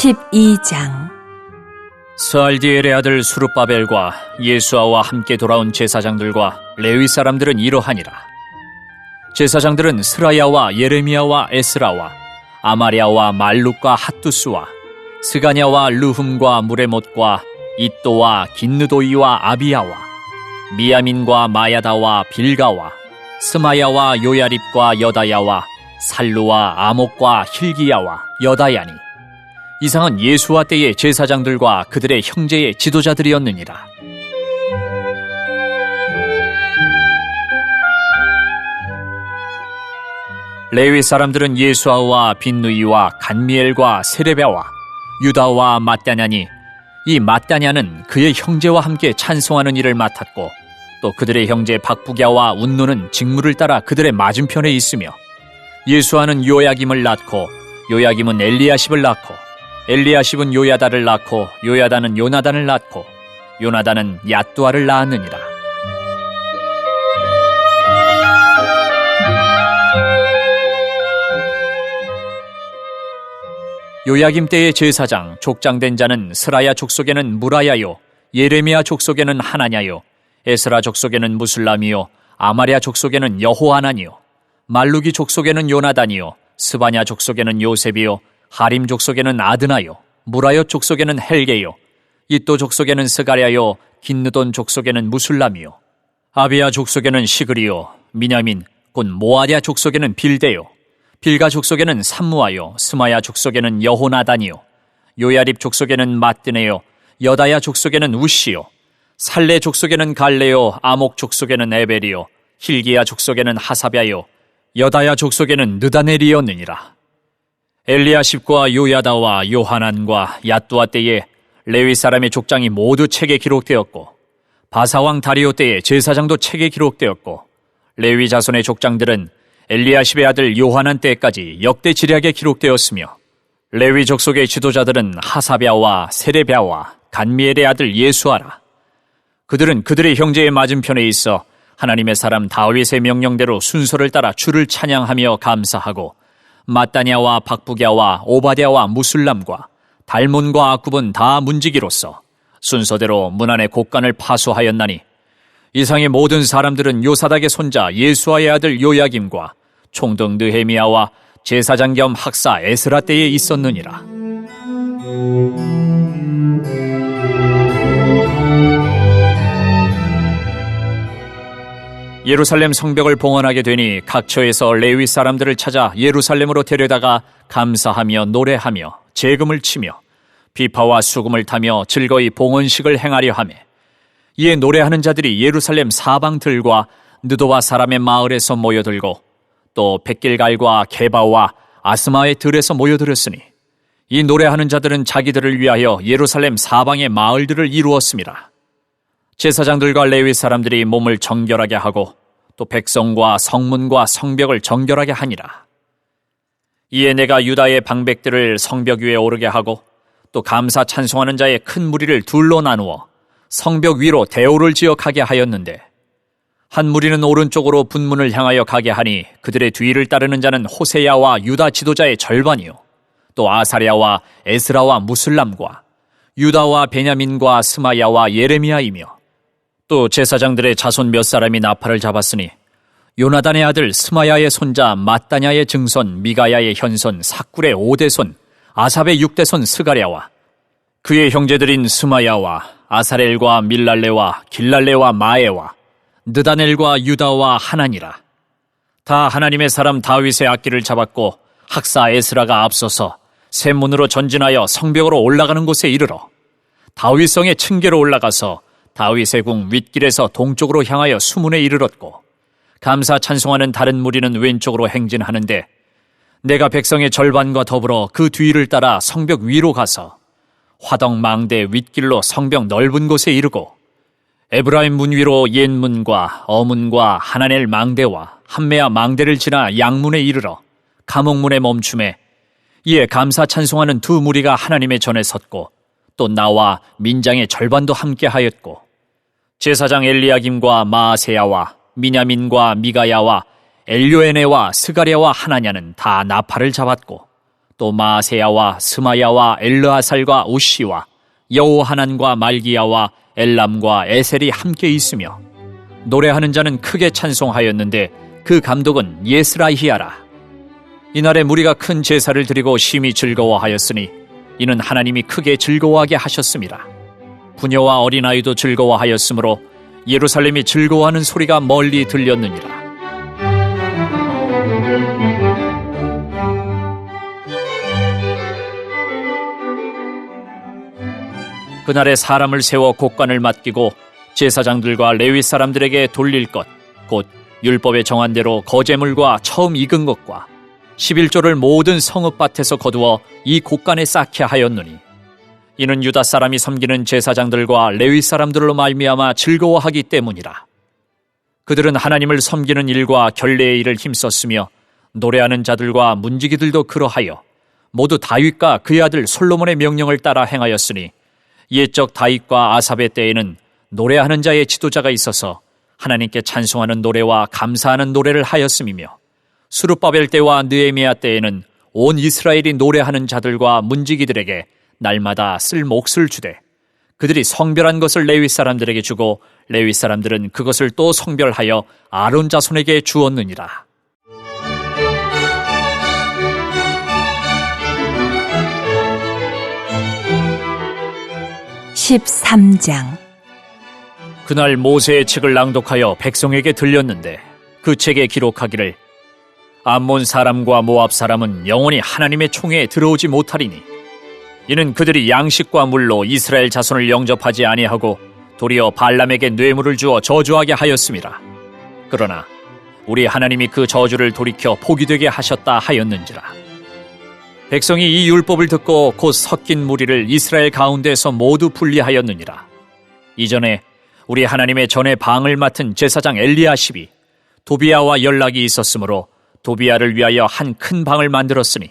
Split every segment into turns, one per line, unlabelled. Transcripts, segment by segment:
12장
스알디엘의 아들 수르바벨과 예수아와 함께 돌아온 제사장들과 레위 사람들은 이러하니라. 제사장들은 스라야와 예레미야와 에스라와 아마리아와 말룩과 핫두스와 스가냐와 르흠과 무레못과 이또와 긴느도이와 아비야와 미야민과 마야다와 빌가와 스마야와 요야립과 여다야와 살루와 아목과 힐기야와 여다야니 이상은 예수와 때의 제사장들과 그들의 형제의 지도자들이었느니라. 레위 사람들은 예수아와 빈누이와 간미엘과 세레베와 유다와 마따냐니 이 마따냐는 그의 형제와 함께 찬송하는 일을 맡았고 또 그들의 형제 박부갸와 운노는 직무를 따라 그들의 맞은편에 있으며 예수아는 요야김을 낳고 요야김은 엘리야십을 낳고 엘리야십은 요야다를 낳고 요야다는 요나단을 낳고 요나단은 야뚜아를 낳았느니라. 요야김 때의 제사장 족장된 자는 스라야 족속에는 무라야요 예레미야 족속에는 하나냐요 에스라 족속에는 무슬람이요 아마리아 족속에는 여호하나니요 말루기 족속에는 요나단이요 스바냐 족속에는 요셉이요 하림 족속에는 아드나요 무라요 족속에는 헬게요 이또 족속에는 스가랴요 긴느돈 족속에는 무술람이요 아비야 족속에는 시그리요 미냐민 곧 모아랴 족속에는 빌데요 빌가 족속에는 삼무아요 스마야 족속에는 여호나단이요 요야립 족속에는 마뜨네요 여다야 족속에는 우시요 살레 족속에는 갈레요 아목 족속에는 에벨이요 힐기야 족속에는 하사랴요 여다야 족속에는 느다넬이었느니라 엘리야십과 요야다와 요하난과 야뚜아 때에 레위 사람의 족장이 모두 책에 기록되었고 바사왕 다리오 때에 제사장도 책에 기록되었고 레위 자손의 족장들은 엘리야십의 아들 요하난 때까지 역대 지략에 기록되었으며 레위 족속의 지도자들은 하사랴와 세레랴와 간미엘의 아들 예수아라. 그들은 그들의 형제의 맞은편에 있어 하나님의 사람 다윗의 명령대로 순서를 따라 주를 찬양하며 감사하고 마따냐와 박부갸와 오바댜와 무술람과 달몬과 아굽은 다 문지기로서 순서대로 문안의 곡간을 파수하였나니 이상의 모든 사람들은 요사닥의 손자 예수아의 아들 요야김과 총독 느헤미야와 제사장 겸 학사 에스라 때에 있었느니라. 예루살렘 성벽을 봉헌하게 되니 각 처에서 레위 사람들을 찾아 예루살렘으로 데려다가 감사하며 노래하며 재금을 치며 비파와 수금을 타며 즐거이 봉헌식을 행하려 하며 이에 노래하는 자들이 예루살렘 사방들과 느도와 사람의 마을에서 모여들고 또 백길갈과 게바와 아스마의 들에서 모여들었으니 이 노래하는 자들은 자기들을 위하여 예루살렘 사방의 마을들을 이루었습니다. 제사장들과 레위 사람들이 몸을 정결하게 하고 또 백성과 성문과 성벽을 정결하게 하니라. 이에 내가 유다의 방백들을 성벽 위에 오르게 하고 또 감사 찬송하는 자의 큰 무리를 둘로 나누어 성벽 위로 대오를 지어 가게 하였는데 한 무리는 오른쪽으로 분문을 향하여 가게 하니 그들의 뒤를 따르는 자는 호세야와 유다 지도자의 절반이요 또 아사랴와 에스라와 무슬람과 유다와 베냐민과 스마야와 예레미야이며 또 제사장들의 자손 몇 사람이 나팔을 잡았으니 요나단의 아들 스마야의 손자 마따냐의 증손 미가야의 현손 사꿀의 오대손 아삽의 육대손 스가랴와 그의 형제들인 스마야와 아사렐과 밀랄레와 길랄레와 마에와 느다넬과 유다와 하나니라. 다 하나님의 사람 다윗의 악기를 잡았고 학사 에스라가 앞서서 새 문으로 전진하여 성벽으로 올라가는 곳에 이르러 다윗성의 층계로 올라가서 다윗의 궁 윗길에서 동쪽으로 향하여 수문에 이르렀고 감사 찬송하는 다른 무리는 왼쪽으로 행진하는데 내가 백성의 절반과 더불어 그 뒤를 따라 성벽 위로 가서 화덕 망대 윗길로 성벽 넓은 곳에 이르고 에브라임 문 위로 옛문과 어문과 하나넬 망대와 한메아 망대를 지나 양문에 이르러 감옥문에 멈춤에 이에 감사 찬송하는 두 무리가 하나님의 전에 섰고 또 나와 민장의 절반도 함께 하였고 제사장 엘리야김과 마아세야와 미냐민과 미가야와 엘료에네와 스가랴와 하나냐는 다 나팔을 잡았고 또 마세야와 스마야와 엘르아살과 우시와 여호하난과 말기야와 엘람과 에셀이 함께 있으며 노래하는 자는 크게 찬송하였는데 그 감독은 예스라히야라 이날에 무리가 큰 제사를 드리고 심히 즐거워하였으니 이는 하나님이 크게 즐거워하게 하셨습니다. 부녀와 어린아이도 즐거워하였으므로 예루살렘이 즐거워하는 소리가 멀리 들렸느니라. 그날에 사람을 세워 곡관을 맡기고 제사장들과 레위 사람들에게 돌릴 것, 곧 율법에 정한 대로 거제물과 처음 익은 것과 11조를 모든 성읍밭에서 거두어 이 곡간에 쌓게 하였느니 이는 유다 사람이 섬기는 제사장들과 레위 사람들로 말미암아 즐거워하기 때문이라. 그들은 하나님을 섬기는 일과 결례의 일을 힘썼으며 노래하는 자들과 문지기들도 그러하여 모두 다윗과 그의 아들 솔로몬의 명령을 따라 행하였으니 옛적 다윗과 아삽의 때에는 노래하는 자의 지도자가 있어서 하나님께 찬송하는 노래와 감사하는 노래를 하였음이며 수르바벨 때와 느에미아 때에는 온 이스라엘이 노래하는 자들과 문지기들에게 날마다 쓸 몫을 주되 그들이 성별한 것을 레위 사람들에게 주고 레위 사람들은 그것을 또 성별하여 아론 자손에게 주었느니라.
13장
그날 모세의 책을 낭독하여 백성에게 들렸는데 그 책에 기록하기를 암몬 사람과 모압 사람은 영원히 하나님의 총회에 들어오지 못하리니 이는 그들이 양식과 물로 이스라엘 자손을 영접하지 아니하고 도리어 발람에게 뇌물을 주어 저주하게 하였습니다. 그러나 우리 하나님이 그 저주를 돌이켜 포기되게 하셨다 하였는지라. 백성이 이 율법을 듣고 곧 섞인 무리를 이스라엘 가운데서 모두 분리하였느니라. 이전에 우리 하나님의 전에 방을 맡은 제사장 엘리야십이 도비아와 연락이 있었으므로 도비아를 위하여 한 큰 방을 만들었으니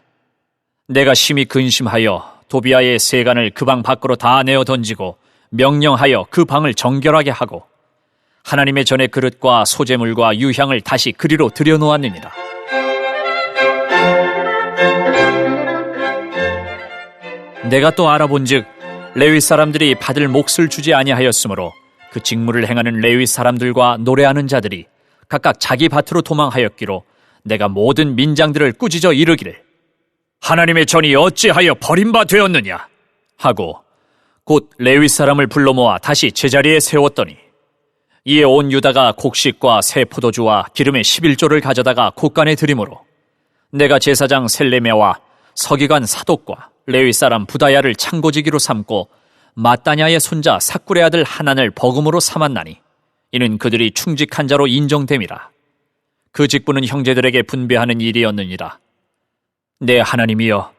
내가 심히 근심하여 도비아의 세간을 그 방 밖으로 다 내어 던지고 명령하여 그 방을 정결하게 하고 하나님의 전의 그릇과 소재물과 유향을 다시 그리로 들여놓았느니라. 내가 또 알아본즉 레위 사람들이 받을 몫을 주지 아니하였으므로 그 직무를 행하는 레위 사람들과 노래하는 자들이 각각 자기 밭으로 도망하였기로 내가 모든 민장들을 꾸짖어 이르기를 하나님의 전이 어찌하여 버림바 되었느냐? 하고 곧 레위 사람을 불러 모아 다시 제자리에 세웠더니 이에 온 유다가 곡식과 새 포도주와 기름의 11조를 가져다가 곳간에 들이므로 내가 제사장 셀레메와 서기관 사독과 레위 사람 부다야를 창고지기로 삼고 마따냐의 손자 사꾸의 아들 하난을 버금으로 삼았나니 이는 그들이 충직한 자로 인정됨이라. 그 직분은 형제들에게 분배하는 일이었느니라 내 하나님이여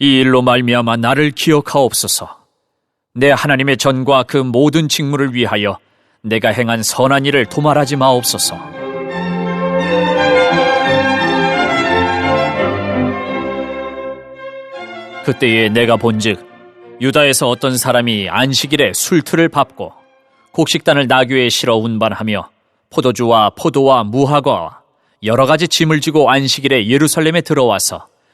이 일로 말미암아 나를 기억하옵소서 내 하나님의 전과 그 모든 직무를 위하여 내가 행한 선한 일을 도말하지 마옵소서. 그때에 내가 본즉 유다에서 어떤 사람이 안식일에 술틀을 밟고 곡식단을 나귀에 실어 운반하며 포도주와 포도와 무화과와 여러 가지 짐을 지고 안식일에 예루살렘에 들어와서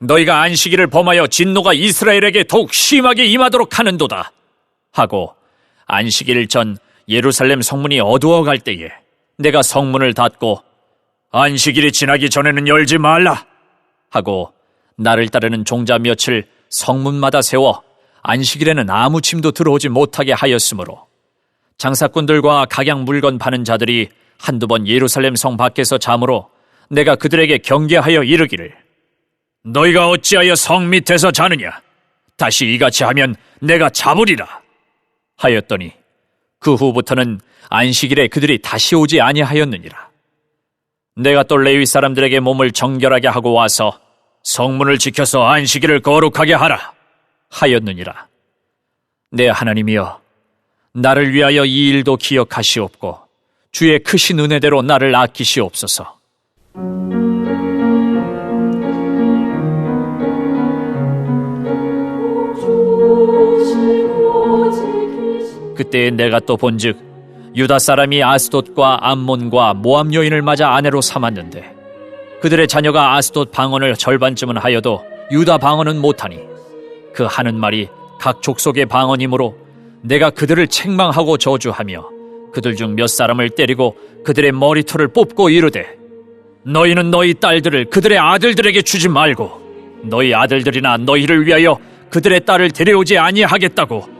너희가 안식일을 범하여 진노가 이스라엘에게 더욱 심하게 임하도록 하는도다. 하고 안식일 전 예루살렘 성문이 어두워갈 때에 내가 성문을 닫고 안식일이 지나기 전에는 열지 말라. 하고 나를 따르는 종자 몇을 성문마다 세워 안식일에는 아무 침도 들어오지 못하게 하였으므로 장사꾼들과 각양 물건 파는 자들이 한두 번 예루살렘 성 밖에서 잠으로 내가 그들에게 경계하여 이르기를 너희가 어찌하여 성 밑에서 자느냐? 다시 이같이 하면 내가 잡으리라. 하였더니 그 후부터는 안식일에 그들이 다시 오지 아니하였느니라. 내가 또 레위 사람들에게 몸을 정결하게 하고 와서 성문을 지켜서 안식일을 거룩하게 하라 하였느니라. 내 하나님이여 나를 위하여 이 일도 기억하시옵고 주의 크신 은혜대로 나를 아끼시옵소서. 그때 내가 또 본즉 유다 사람이 아스돗과 암몬과 모함 여인을 맞아 아내로 삼았는데 그들의 자녀가 아스돗 방언을 절반쯤은 하여도 유다 방언은 못하니 그 하는 말이 각 족속의 방언이므로 내가 그들을 책망하고 저주하며 그들 중 몇 사람을 때리고 그들의 머리털을 뽑고 이르되 너희는 너희 딸들을 그들의 아들들에게 주지 말고 너희 아들들이나 너희를 위하여 그들의 딸을 데려오지 아니하겠다고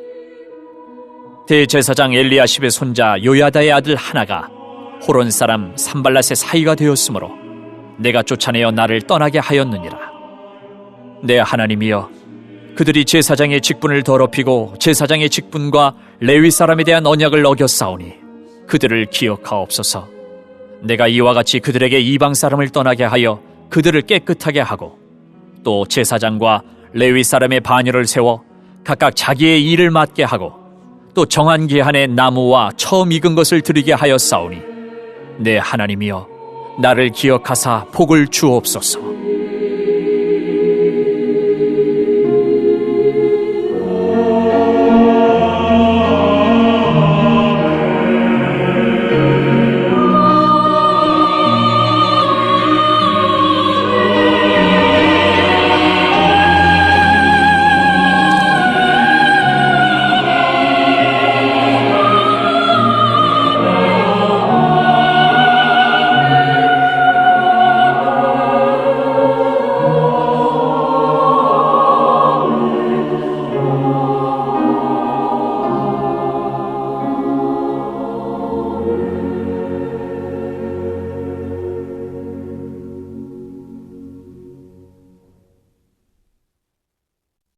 대제사장 엘리야십의 손자 요야다의 아들 하나가 호론 사람 산발랏의 사이가 되었으므로 내가 쫓아내어 나를 떠나게 하였느니라 내 하나님이여 그들이 제사장의 직분을 더럽히고 제사장의 직분과 레위 사람에 대한 언약을 어겼사오니 그들을 기억하옵소서. 내가 이와 같이 그들에게 이방 사람을 떠나게 하여 그들을 깨끗하게 하고 또 제사장과 레위 사람의 반열을 세워 각각 자기의 일을 맡게 하고 또 정한 기한에 나무와 처음 익은 것을 드리게 하였사오니 내 하나님이여 나를 기억하사 복을 주옵소서.